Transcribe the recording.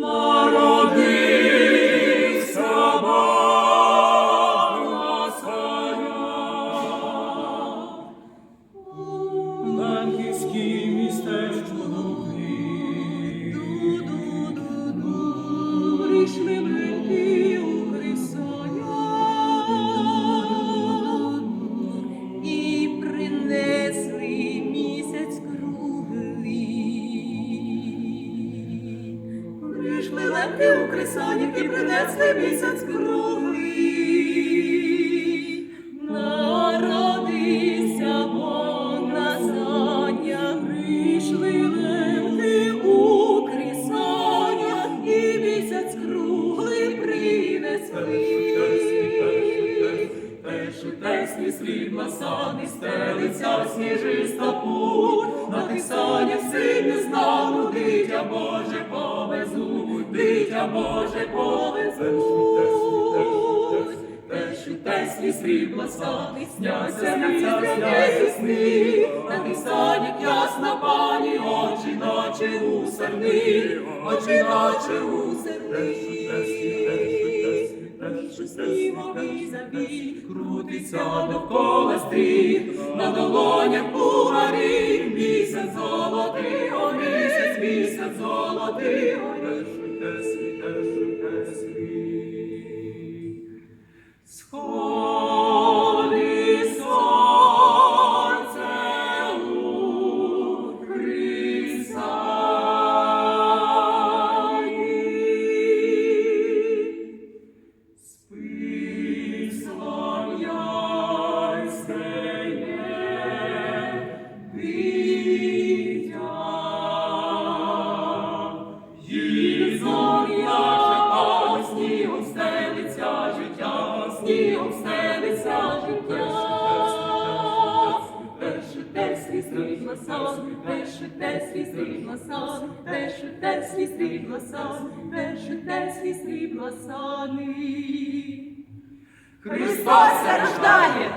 more. Прийшли у Хрисоні і принесли місяць круглий. Народився Бог на прийшли у крісанях, і місяць круглий принесли. Першу теслі срібла сани, стелиться сніжиста путь, на тих санях син незнану, дитя Боже дитя Боже повезуть. Першу теслі срібла сани, сняться місця сни, на тих санях ясна пані, очі наче у серни, очі наче у серни. Снімовий забій, Крутиться довкола стріт, на долонях бугарі, місяць золотий, о місяць, місяць золотий, Їй зоря снігом стелиться життя, снігом стелиться життя. Перший теслі срібла сон, перший теслі срібла сон, перший теслі срібла сон, перший теслі срібла сони. Христос рождає!